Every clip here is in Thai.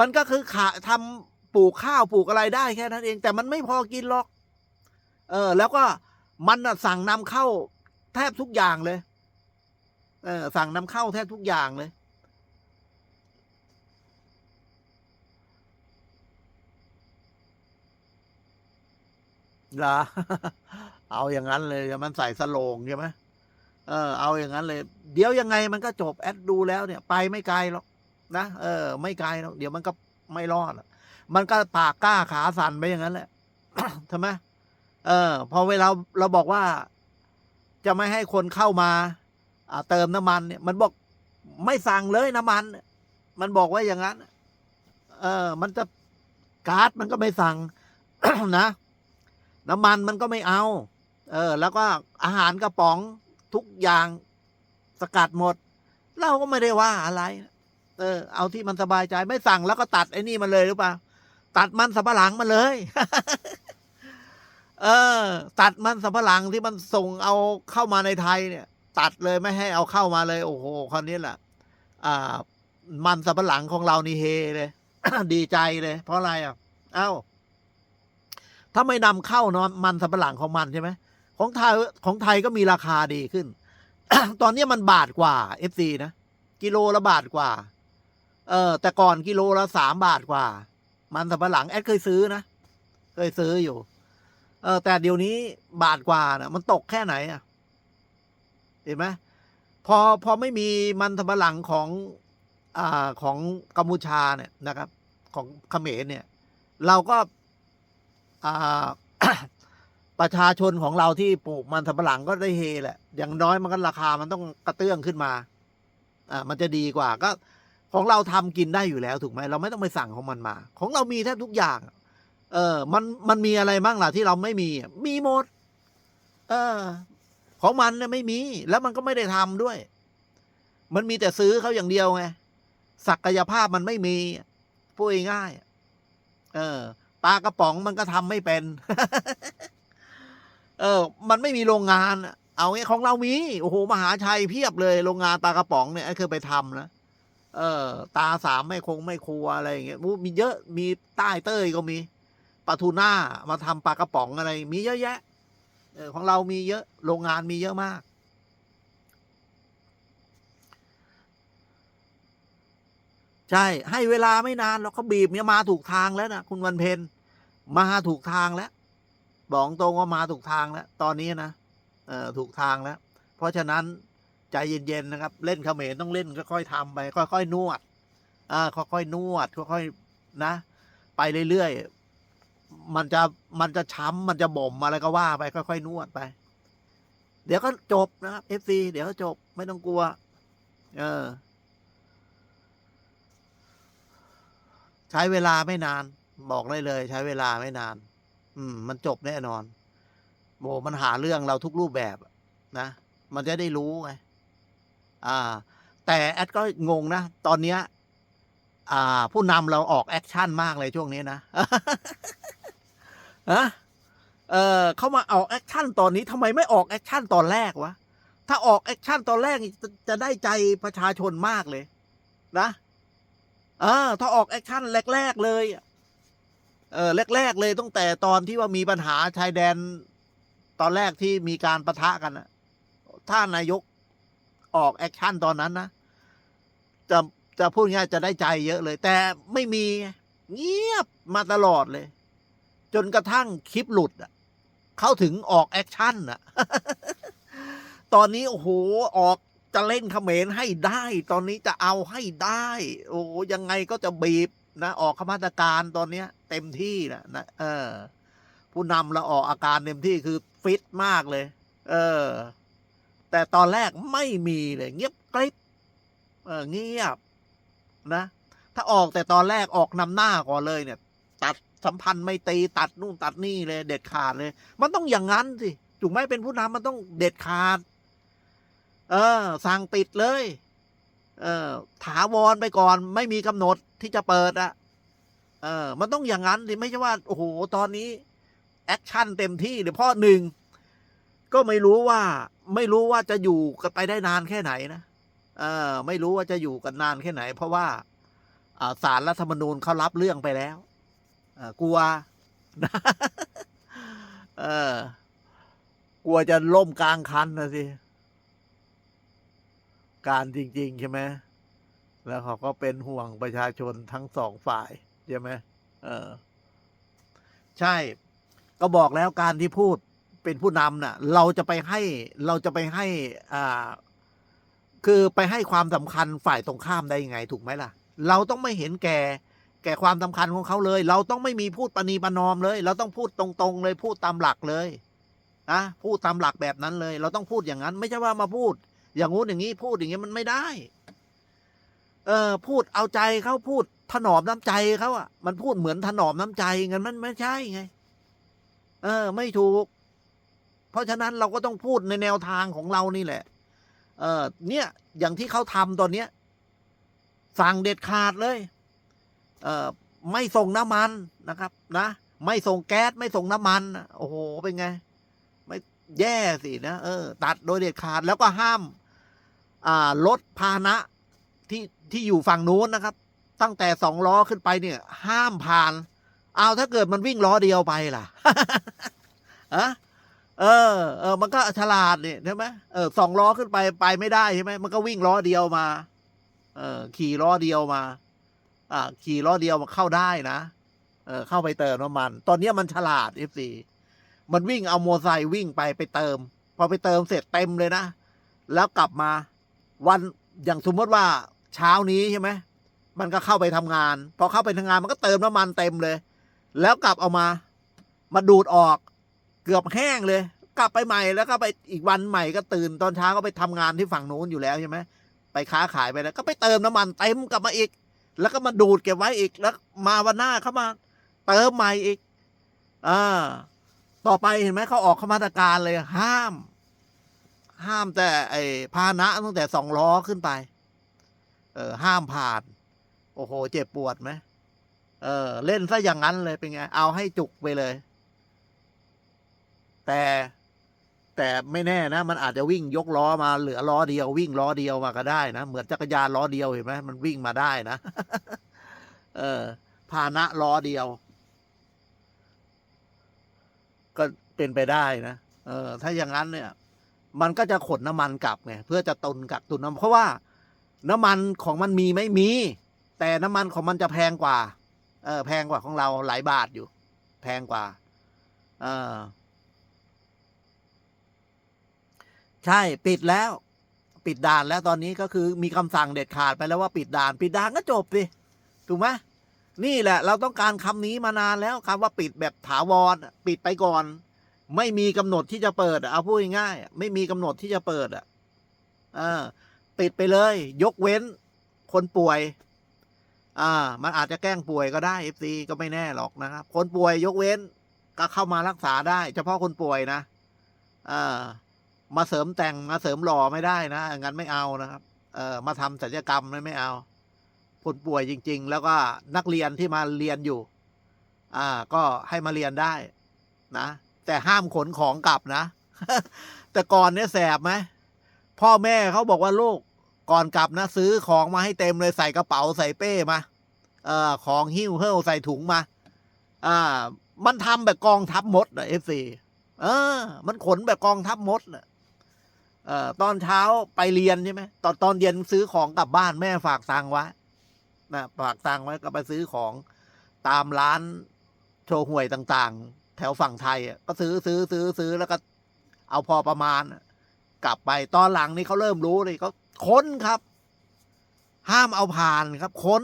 มันก็คือขาทำปลูกข้าวปลูกอะไรได้แค่นั้นเอง แต่มันไม่พอกินหรอก เออ แล้วก็มันสั่งนำเข้าแทบทุกอย่างเลย เออ สั่งนำเข้าแทบทุกอย่างเลยเหรอเอาอย่างนั้นเลยมันใส่สโลงใช่ไหมเออ เอาอย่างนั้นเลย เดี๋ยวยังไงมันก็จบแอดดูแล้วเนี่ย ไปไม่ไกลหรอก นะเออ ไม่ไกลเดี๋ยวมันก็ไม่รอดมันก็ปากกล้าขาสั่นไปอย่างนั้นแหละใช่ไหมเออ พอเวลาเราบอกว่า จะไม่ให้คนเข้ามาอ่าเติมน้ำมันเนี่ย มันบอกไม่สั่งเลยน้ำมัน มันบอกว่าอย่างนั้น เออ มันจะก๊าซมันก็ไม่สั่งนะน้ำมันมันก็ไม่เอา เออ แล้วก็อาหารกระป๋องทุกอย่างสกัดหมด เราก็ไม่ได้ว่าอะไร เออเอาที่มันสบายใจไม่สั่งแล้วก็ตัดไอ้นี่มันเลยหรือเปล่าตัดมันสับปะหลังมันเลย เออ ตัดมันสับปะหลังที่มันส่งเอาเข้ามาในไทยเนี่ย ตัดเลยไม่ให้เอาเข้ามาเลย โอ้โหคราวนี้แหละอ่า มันสับปะหลังของเรานี่เฮเลย ดีใจเลย เพราะอะไรอะ เอ้า ถ้าไม่นำเข้าเนาะมันสับปะหลังของมันใช่ไหมของไทยของไทยก็มีราคาดีขึ้น ตอนนี้มันบาทกว่าเอฟซีนะกิโลละบาทกว่า เออ แต่ก่อนกิโลละสามบาทกว่า มันสับปะหลังแอดเคยซื้อนะ เคยซื้ออยู่ เออ แต่เดี๋ยวนี้บาทกว่านะมันตกแค่ไหนอะ เห็นไหมพอพอไม่มีมันสับปะหลังของ อ่าของกัมพูชาเนี่ยนะครับ ของเขมรเนี่ย เราก็ อ่าประชาชนของเราที่ปลูกมันสำปะหลังก็ได้เฮแหละ อย่างน้อยมันก็ราคามันต้องกระเตื้องขึ้นมา อ่า มันจะดีกว่าก็ ของเราทำกินได้อยู่แล้วถูกไหมเราไม่ต้องไปสั่งของมันมา ของเรามีแทบทุกอย่าง เออ มันมันมีอะไรบ้างล่ะที่เราไม่มีมีหมด เออ ของมันเนี่ยไม่มี แล้วมันก็ไม่ได้ทำด้วย มันมีแต่ซื้อเขาอย่างเดียวไงศักยภาพมันไม่มีพูดง่ายเออปลากระป๋องมันก็ทำไม่เป็น เออ มันไม่มีโรงงาน เอางี้ของเรามี โอ้โห มหาชัยเพียบเลย โรงงานปลากระป๋องเนี่ยไอ้เคยไปทำนะ เออ ตาสามไม่คงไม่ครัวอะไรอย่างเงี้ยมีเยอะมีใต้เต้ยก็มีปลาทูน่ามาทำปลากระป๋องอะไร มีเยอะแยะเออของเรามีเยอะโรงงานมีเยอะมาก ใช่ ให้เวลาไม่นานเราบีบเนี่ยมาถูกทางแล้วนะคุณวันเพ็ญมาถูกทางแล้วบอกตรงว่ามาถูกทางแล้ว ตอนนี้นะเออถูกทางแล้ว เพราะฉะนั้น ใจเย็นๆนะครับ เล่นเขมรต้องเล่นค่อยๆทำไป ค่อยๆนวดอ่าค่อยๆนวด ค่อยๆนะ ไปเรื่อยๆมันจะมันจะช้ำมันจะบ่มอะไรก็ว่าไปค่อยๆนวดไป เดี๋ยวก็จบนะครับเอฟซีเดี๋ยวก็จบไม่ต้องกลัว เออ ใช้เวลาไม่นาน บอกได้เลย ใช้เวลาไม่นาน อืม มันจบแน่นอนโมมันหาเรื่องเราทุกรูปแบบนะ มันจะได้รู้ไง อ่าแต่แอดก็งงนะ ตอนเนี้ยอ่า ผู้นำเราออกแอคชั่นมากเลยช่วงนี้นะฮะเออเขามาออกแอคชั่นตอนนี้ทำไมไม่ออกแอคชั่นตอนแรกวะ ถ้าออกแอคชั่นตอนแรกจะจะได้ใจประชาชนมากเลย นะเออถ้าออกแอคชั่นแรก ๆ เลยเออแรก ๆ เลยตั้งแต่ตอนที่ว่ามีปัญหาชายแดน ตอนแรกที่มีการประทะกันนะถ้านายก ออกแอคชั่นตอนนั้นนะจะจะพูดง่ายจะได้ใจเยอะเลย แต่ไม่มีเงียบมาตลอดเลย จนกระทั่งคลิปหลุดอะเขาถึงออกแอคชั่นอะ ตอนนี้โอ้โหออกจะเล่นเขมรให้ได้ ตอนนี้จะเอาให้ได้ โอ้โยังไงก็จะบีบนะ ออกขมาตรการตอนเนี้ย เต็มที่นะนะเออ ผู้นำเราออกอาการเต็มที่คือฟิตมากเลย เออ แต่ตอนแรกไม่มีเลยเงียบกริบเออเงียบนะ ถ้าออกแต่ตอนแรกออกนำหน้าก่อนเลยเนี่ย ตัดสัมพันธ์ไม่ตีตัดนู่นตัดนี่เลย เด็ดขาดเลย มันต้องอย่างนั้นสิถูกไหมเป็นผู้นำมันต้องเด็ดขาด เออ สั่งปิดเลย เออ ถาวรไปก่อน ไม่มีกำหนดที่จะเปิดอะเออ มันต้องอย่างนั้นสิไม่ใช่ว่า โอ้โห ตอนนี้ แอคชั่นเต็มที่เดี๋ยวพ่อหนึ่ง ก็ไม่รู้ว่าไม่รู้ว่าจะอยู่กันไปได้นานแค่ไหนนะเออ ไม่รู้ว่าจะอยู่กันนานแค่ไหน เพราะว่าออ่าสารรัฐธรรมนูญเขารับเรื่องไปแล้วกลัวนะเออกลัวจะล่มกลางคันนะสิ การจริง ๆ ใช่ไหมแล้วเขาก็เป็นห่วงประชาชนทั้งสองฝ่ายใช่ไหมเออ ใช่ ก็บอกแล้วการที่พูด เป็นผู้นำน่ะ เราจะไปให้เราจะไปให้อ่าคือไปให้ความสำคัญฝ่ายตรงข้ามได้ยังไงถูกไหมล่ะ เราต้องไม่เห็นแก่ แก่ความสำคัญของเขาเลย เราต้องไม่มีพูดปณีประนอมเลย เราต้องพูดตรงๆเลยพูดตามหลักเลยนะพูดตามหลักแบบนั้นเลย เราต้องพูดอย่างนั้น ไม่ใช่ว่ามาพูด อย่างงู้นอย่างนี้พูดอย่างนี้มันไม่ได้ เออพูดเอาใจเขาพูดถนอมน้ำใจเขาอะ มันพูดเหมือนถนอมน้ำใจงั้นมันไม่ใช่ไง เออ ไม่ถูก เพราะฉะนั้นเราก็ต้องพูดในแนวทางของเรานี่แหละ เออเนี่ยอย่างที่เขาทำตอนเนี้ย สั่งเด็ดขาดเลย เออไม่ส่งน้ำมันนะครับ นะ ไม่ส่งแก๊สไม่ส่งน้ำมัน โอ้โห เป็นไง ไม่แย่สินะเออ ตัดโดยเด็ดขาดแล้วก็ห้าม อ่ารถพาหนะที่ที่อยู่ฝั่งนู้นนะครับ ตั้งแต่สองล้อขึ้นไปเนี่ย ห้ามผ่าน เอาถ้าเกิดมันวิ่งล้อเดียวไปล่ะอะ เออเออมันก็ฉลาดเนี่ยใช่ไหมเออสองล้อขึ้นไปไปไม่ได้ใช่ไหมมันก็วิ่งล้อเดียวมา เออขี่ล้อเดียวมา อ่า ขี่ล้อเดียวมาเข้าได้นะเออเข้าไปเติมน้ำมัน ตอนนี้มันฉลาดเอฟซีมันวิ่งเอาโมไซค์วิ่งไปไปเติม พอไปเติมเสร็จเต็มเลยนะ แล้วกลับมา วันอย่างสมมติว่าเช้านี้ใช่ไหมมันก็เข้าไปทำงาน พอเข้าไปทำงานมันก็เติมน้ำมันเต็มเลย แล้วกลับเอามา มาดูดออก เกือบแห้งเลย กลับไปใหม่แล้วก็ไปอีกวันใหม่ก็ตื่นตอนเช้าก็ไปทำงานที่ฝั่งนู้นอยู่แล้วใช่ไหมไปค้าขายไปแล้ว ก็ไปเติมน้ำมันเต็มกลับมาอีก แล้วก็มาดูดเก็บไว้อีกแล้วมาวันหน้าเข้ามาเติมใหม่อีกอ่าต่อไปเห็นไหมเขาออกมาตรการเลยห้าม ห้ามแต่ไอ้พาหนะตั้งแต่สองล้อขึ้นไป เออ ห้ามผ่าน โอ้โห เจ็บปวดไหมเออ เล่นซะอย่างนั้นเลยเป็นไง เอาให้จุกไปเลย แต่แต่ไม่แน่นะ มันอาจจะวิ่งยกล้อมาเหลือล้อเดียว วิ่งล้อเดียวมาก็ได้นะเหมือนจักรยานล้อเดียวเห็นไหมมันวิ่งมาได้นะ เออพาหนะล้อเดียว ก็เป็นไปได้นะเออ ถ้าอย่างนั้นเนี่ย มันก็จะขนน้ำมันกลับไงเพื่อจะตุนกักตุนน้ำเพราะว่า น้ำมันของมันมีไม่มี แต่น้ำมันของมันจะแพงกว่า เออ แพงกว่าของเราหลายบาทอยู่ แพงกว่า เออ ใช่ปิดแล้ว ปิดด่านแล้วตอนนี้ก็คือมีคำสั่งเด็ดขาดไปแล้วว่าปิดด่าน ปิดด่านก็จบสิถูกไหมนี่แหละ เราต้องการคำนี้มานานแล้วคำว่าปิดแบบถาวรปิดไปก่อน ไม่มีกำหนดที่จะเปิดเอาพูดง่ายไม่มีกำหนดที่จะเปิดอะปิดไปเลย ยกเว้น คนป่วย อ่า มันอาจจะแกล้งป่วยก็ได้เอฟซีก็ไม่แน่หรอกนะครับ คนป่วยยกเว้นก็เข้ามารักษาได้ เฉพาะคนป่วยนะอ่า มาเสริมแต่งมาเสริมหล่อไม่ได้นะงั้นไม่เอานะครับ เออมาทำศัลยกรรมไม่ไม่เอาคนป่วยจริง ๆ แล้วก็นักเรียนที่มาเรียนอยู่ อ่า ก็ให้มาเรียนได้ นะ แต่ห้ามขนของกลับนะ แต่ก่อนเนี่ยแสบไหมพ่อแม่เขาบอกว่าลูกก่อนกลับนะซื้อของมาให้เต็มเลยใส่กระเป๋าใส่เป้มาเอ่อของหิ้วเหิ้วใส่ถุงมา อ่า มันทำแบบกองทัพมดอะเอฟซีเออ มันขนแบบกองทัพมดอะ เอ่อตอนเช้าไปเรียนใช่ไหมตอนตอนเย็นซื้อของกลับบ้านแม่ฝากตังไว้นะฝากตังไว้ก็ไปซื้อของตามร้านโชว์หวยต่างๆ แถวฝั่งไทยอะก็ซื้อซื้อซื้อซื้อแล้วก็เอาพอประมาณ กลับไปตอนหลังนี่เขาเริ่มรู้เลยเขาค้นครับ ห้ามเอาผ่านครับ ค้น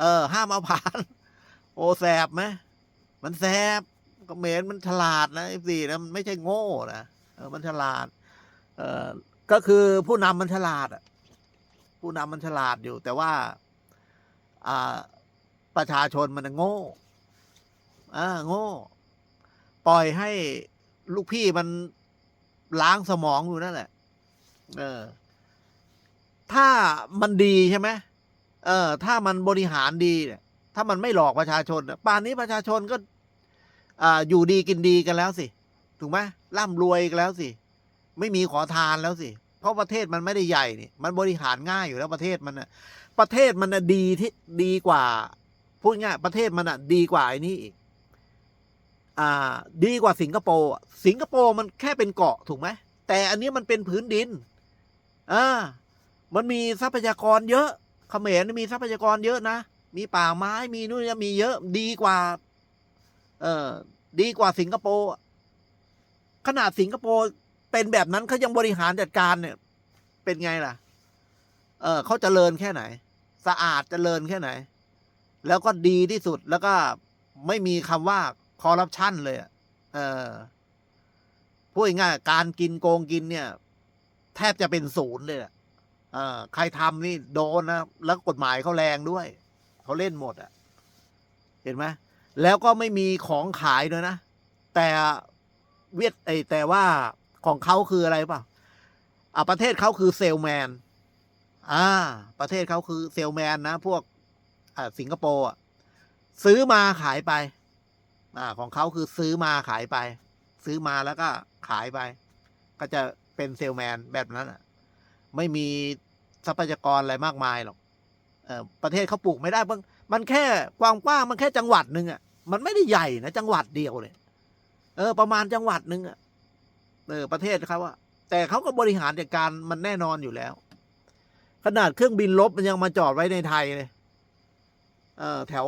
เออ ห้ามเอาผ่าน โอแสบไหมมันแสบก็เหมนมันฉลาดนะไอ้สี่นะมันไม่ใช่โง่นะเออมันฉลาด เออก็คือผู้นำมันฉลาดอะผู้นำมันฉลาดอยู่ แต่ว่าอประชาชนมันโง่อ่าโง่ ปล่อยให้ลูกพี่มันล้างสมองอยู่นั่นแหละ เออ ถ้ามันดีใช่ไหมเออ ถ้ามันบริหารดีเนี่ยถ้ามันไม่หลอกประชาชนป่านนี้ประชาชนก็ อ่า อยู่ดีกินดีกันแล้วสิ ถูกไหมร่ำรวยกันแล้วสิ ไม่มีขอทานแล้วสิ เพราะประเทศมันไม่ได้ใหญ่นี่ มันบริหารง่ายอยู่แล้วประเทศมันน่ะประเทศมันน่ะดีที่ดีกว่าพูดง่ายประเทศมันอะดีกว่าไอ้นี่อีกอ่า ดีกว่าสิงคโปร์สิงคโปร์มันแค่เป็นเกาะถูกไหมแต่อันนี้มันเป็นพื้นดินอ่ามันมีทรัพยากรเยอะเขมรมีทรัพยากรเยอะนะ มีป่าไม้มีนู่นมีเยอะดีกว่า เออดีกว่าสิงคโปร์ขนาดสิงคโปร์ เป็นแบบนั้นเขายังบริหารจัดการเนี่ย เป็นไงล่ะ เออเขาเจริญแค่ไหน สะอาดเจริญแค่ไหน แล้วก็ดีที่สุดแล้วก็ไม่มีคำว่าคอร์รัปชันเลยเออพูดง่ายๆการกินโกงกินเนี่ย แทบจะเป็นศูนย์เลยอะเออใครทำนี่โดนนะแล้วกฎหมายเขาแรงด้วยเขาเล่นหมดอะ เห็นไหมแล้วก็ไม่มีของขายด้วยนะ แต่เวียดไอแต่ว่า ของเขาคืออะไรเปล่าอะประเทศเขาคือเซลแมน อ่า ประเทศเขาคือเซลแมนนะ พวกอ่าสิงคโปร์อะซื้อมาขายไป อ่า ของเขาคือซื้อมาขายไป ซื้อมาแล้วก็ขายไป ก็จะเป็นเซลแมนแบบนั้นอะ ไม่มีทรัพยากรอะไรมากมายหรอกเออประเทศเขาปลูกไม่ได้มันมันแค่กว้างกว้างๆมันแค่จังหวัดหนึ่งอะ มันไม่ได้ใหญ่นะจังหวัดเดียวเลย เออ ประมาณจังหวัดหนึ่งอะ เออประเทศเขาอะแต่เขาก็บริหารจัดการมันแน่นอนอยู่แล้ว ขนาดเครื่องบินลบมันยังมาจอดไว้ในไทยเลยเออแถว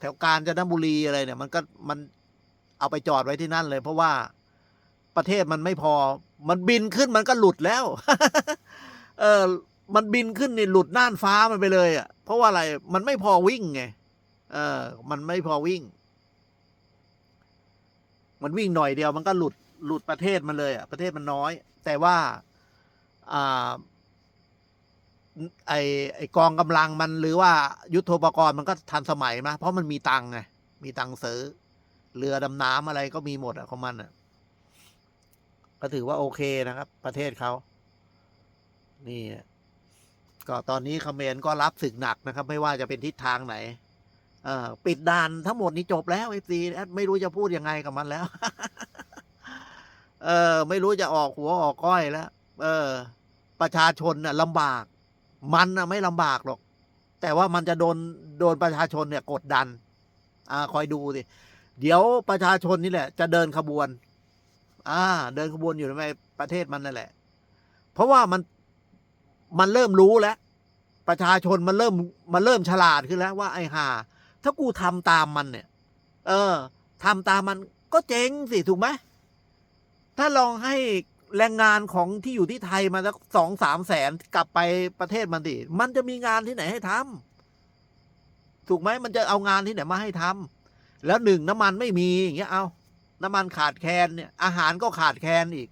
แถวกาญจนบุรีอะไรเนี่ย มันก็มันเอาไปจอดไว้ที่นั่นเลย เพราะว่าประเทศมันไม่พอ มันบินขึ้นมันก็หลุดแล้ว เออมันบินขึ้นนี่หลุดน่านฟ้ามันไปเลยอะ เพราะว่าอะไร มันไม่พอวิ่งไง เออ มันไม่พอวิ่ง มันวิ่งหน่อยเดียวมันก็หลุด หลุดประเทศมันเลยอะประเทศมันน้อย แต่ว่าอ่าไอไอกองกำลังมันหรือว่ายุทโธปกรณ์มันก็ทันสมัยมาเพราะมันมีตังไงมีตังซื้อเรือดำน้ำอะไรก็มีหมดอะของมันอะ ก็ถือว่าโอเคนะครับ ประเทศเขานี่ก็ตอนนี้เขมรก็รับศึกหนักนะครับ ไม่ว่าจะเป็นทิศทางไหน เออปิดด่านทั้งหมดนี้จบแล้วเอซีไม่รู้จะพูดยังไงกับมันแล้ว เออ ไม่รู้จะออกหัวออกก้อยแล้ว เออ ประชาชนน่ะลำบาก มันน่ะไม่ลำบากหรอก แต่ว่ามันจะโดนโดนประชาชนเนี่ยกดดัน อ่า คอยดูสิ เดี๋ยวประชาชนนี่แหละ จะเดินขบวน อ่า เดินขบวนอยู่ในประเทศมันนั่นแหละ เพราะว่ามันมันเริ่มรู้แล้ว ประชาชนมันเริ่มมันเริ่มฉลาดขึ้นแล้วว่าไอ้ห่าถ้ากูทำตามมันเนี่ย เออทำตามมันก็เจ๊งสิถูกไหม ถ้าลองให้แรงงานของที่อยู่ที่ไทยมาสักสองสามแสนกลับไปประเทศมันดิมันจะมีงานที่ไหนให้ทำถูกไหมมันจะเอางานที่ไหนมาให้ทำแล้วหนึ่งน้ำมันไม่มีอย่างเงี้ยเอาน้ำมันขาดแคลนเนี่ย อาหารก็ขาดแคลนอีก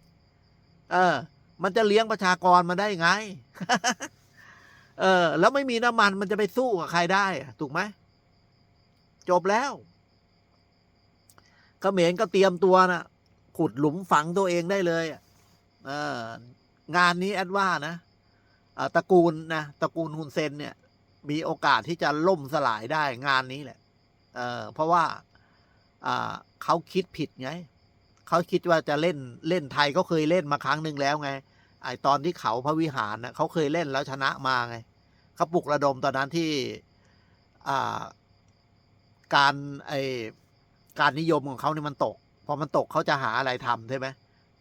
เออ มันจะเลี้ยงประชากรมาได้ไง เออ แล้วไม่มีน้ำมันมันจะไปสู้กับใครได้ถูกไหมจบแล้วเขมรก็เตรียมตัวนะ ขุดหลุมฝังตัวเองได้เลยเองานนี้แอดว่านะตระกูลนะตระกูลฮุนเซนเนี่ย มีโอกาสที่จะล่มสลายได้งานนี้แหละเเพราะว่าเขาคิดผิดไงเขาคิดว่าจะเล่นเล่นไทยก็เคยเล่นมาครั้งหนึ่งแล้วไง ไอตอนที่เขาพระวิหารนะเขาเคยเล่นแล้วชนะมาไงเขาปลุกระดมตอนนั้นที่การไอการนิยมของเขาเนี่ยมันตก อมันตกเขาจะหาอะไรทำใช่ไหม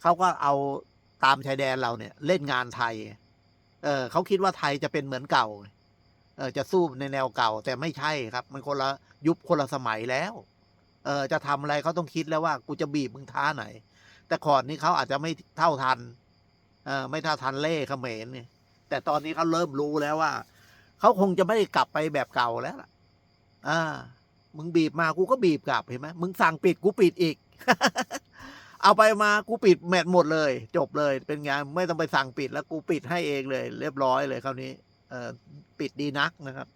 เขาก็เอาตามชายแดนเราเนี่ย เล่นงานไทย เออเขาคิดว่าไทยจะเป็นเหมือนเก่า เออจะสู้ในแนวเก่า แต่ไม่ใช่ครับ มันคนละยุคคนละสมัยแล้ว เออจะทำอะไรเขาต้องคิดแล้วว่ากูจะบีบมึงท่าไหน แต่ก่อนนี้เขาอาจจะไม่เท่าทัน เออไม่เท่าทันเล่เขมรเนี่ย แต่ตอนนี้เขาเริ่มรู้แล้วว่าเขาคงจะไม่ได้กลับไปแบบเก่าแล้วล่ะ อ่า มึงบีบมากูก็บีบกลับเห็นไหมมึงสั่งปิดกูปิดอีก เอาไปมากูปิดแมทหมดเลย จบเลยเป็นไงไม่ต้องไปสั่งปิดแล้วกูปิดให้เองเลย เรียบร้อยเลยคราวนี้ เออปิดดีนักนะครับ